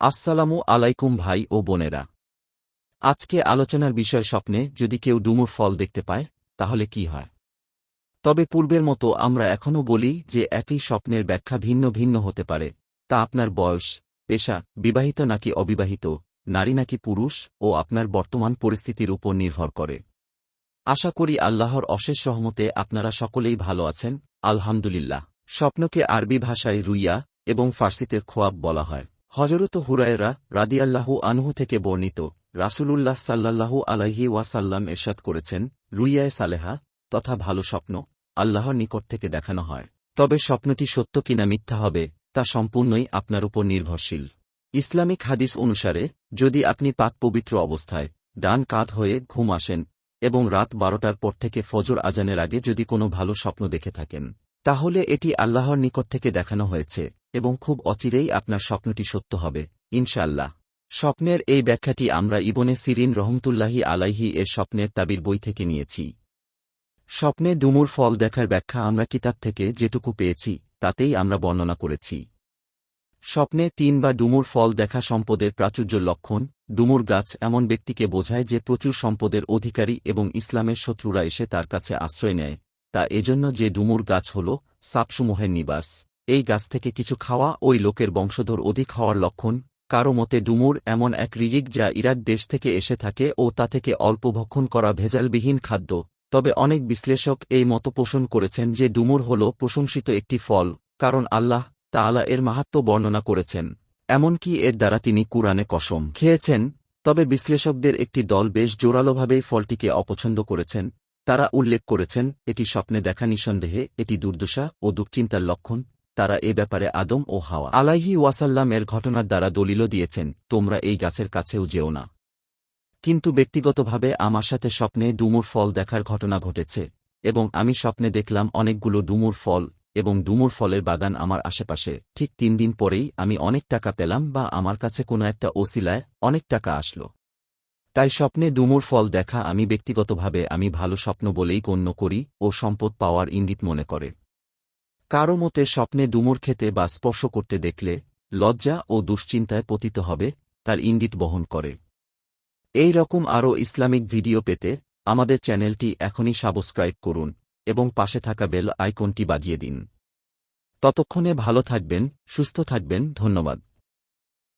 আসসালামু আলাইকুম ভাই ও বোনেরা। আজকে আলোচনার বিষয় স্বপ্নে যদি কেউ ডুমুর ফল দেখতে পায়, তাহলে কি হয়? তবে পূর্বের মতো আমরা এখনও বলি যে একই স্বপ্নের ব্যাখ্যা ভিন্ন ভিন্ন হতে পারে, তা আপনার বয়স, পেশা, বিবাহিত নাকি অবিবাহিত, নারী নাকি পুরুষ ও আপনার বর্তমান পরিস্থিতির উপর নির্ভর করে। আশা করি আল্লাহর অশেষ সহমতে আপনারা সকলেই ভালো আছেন, আলহামদুলিল্লাহ। স্বপ্নকে আরবি ভাষায় রুইয়া এবং ফার্সিতে খোয়াব বলা হয়। হজরত হুরায়রা রাদিয়াল্লাহু আনহু থেকে বর্ণিত রাসূলুল্লাহ সাল্লাল্লাহু আলাইহি ওয়াসাল্লাম এরশাদ করেছেন, রুইয়ায় সালেহা, তথা ভালো স্বপ্ন, আল্লাহর নিকট থেকে দেখানো হয়। তবে স্বপ্নটি সত্য কিনা মিথ্যা হবে, তা সম্পূর্ণই আপনার উপর নির্ভরশীল। ইসলামিক হাদিস অনুসারে, যদি আপনি পাক পবিত্র অবস্থায় ডান কাঁধ হয়ে ঘুম আসেন এবং রাত বারোটার পর থেকে ফজর আজানের আগে যদি কোনো ভালো স্বপ্ন দেখে থাকেন তাহলে এটি আল্লাহর নিকট থেকে দেখানো হয়েছে, এবং খুব অচিরেই আপনার স্বপ্নটি সত্য হবে, ইনশাআল্লাহ। স্বপ্নের এই ব্যাখ্যাটি আমরা ইবনে সিরিন রহমতুল্লাহি আলাইহি এর স্বপ্নের তাবির বই থেকে নিয়েছি। স্বপ্নে ডুমুর ফল দেখার ব্যাখ্যা আমরা কিতাব থেকে যেটুকু পেয়েছি, তাতেই আমরা বর্ণনা করেছি। স্বপ্নে তিন বা ডুমুর ফল দেখা সম্পদের প্রাচুর্য লক্ষণ, ডুমুর গাছ এমন ব্যক্তিকে বোঝায় যে প্রচুর সম্পদের অধিকারী এবং ইসলামের শত্রুরা এসে তার কাছে আশ্রয় নেয়। তা এজন্য যে ডুমুর গাছ হল সাপসমূহের নিবাস। এই গাছ থেকে কিছু খাওয়া ওই লোকের বংশধর অধিক হওয়ার লক্ষণ। কারও মতে ডুমুর এমন এক রিজিক যা ইরাক দেশ থেকে এসে থাকে ও তা থেকে অল্প ভক্ষণ করা ভেজালবিহীন খাদ্য। তবে অনেক বিশ্লেষক এই মত পোষণ করেছেন যে ডুমুর হল প্রশংসিত একটি ফল, কারণ আল্লাহ তাআলা এর মাহাত্ম বর্ণনা করেছেন। এমনকি এর দ্বারা তিনি কুরআনে কসম খেয়েছেন। তবে বিশ্লেষকদের একটি দল বেশ জোরালোভাবেই ফলটিকে অপছন্দ করেছেন। তারা উল্লেখ করেছেন, এটি স্বপ্নে দেখা নিঃসন্দেহে এটি দুর্দশা ও দুশ্চিন্তার লক্ষণ। তারা এ ব্যাপারে আদম ও হাওয়া আলাইহি ওয়াসাল্লাম এর ঘটনার দ্বারা দলিল দিয়েছেন, তোমরা এই গাছের কাছেও যেও না। কিন্তু ব্যক্তিগতভাবে আমার সাথে স্বপ্নে ডুমুর ফল দেখার ঘটনা ঘটেছে, এবং আমি স্বপ্নে দেখলাম অনেকগুলো ডুমুর ফল, এবং ডুমুর ফলের বাগান আমার আশেপাশে। ঠিক তিন দিন পরেই আমি অনেক টাকা পেলাম বা আমার কাছে কোনো একটা ওসিলায় অনেক টাকা আসলো। তাই স্বপ্নে ডুমুর ফল দেখা আমি ব্যক্তিগতভাবে আমি ভালো স্বপ্ন বলেই গণ্য করি ও সম্পদ পাওয়ার ইঙ্গিত মনে করে। কারও মতে স্বপ্নে ডুমুর খেতে বা স্পর্শ করতে দেখলে লজ্জা ও দুশ্চিন্তায় পতিত হবে, তার ইঙ্গিত বহন করে। এই রকম আরও ইসলামিক ভিডিও পেতে আমাদের চ্যানেলটি এখনই সাবস্ক্রাইব করুন এবং পাশে থাকা বেল আইকনটি বাজিয়ে দিন। ততক্ষণে ভালো থাকবেন, সুস্থ থাকবেন, ধন্যবাদ।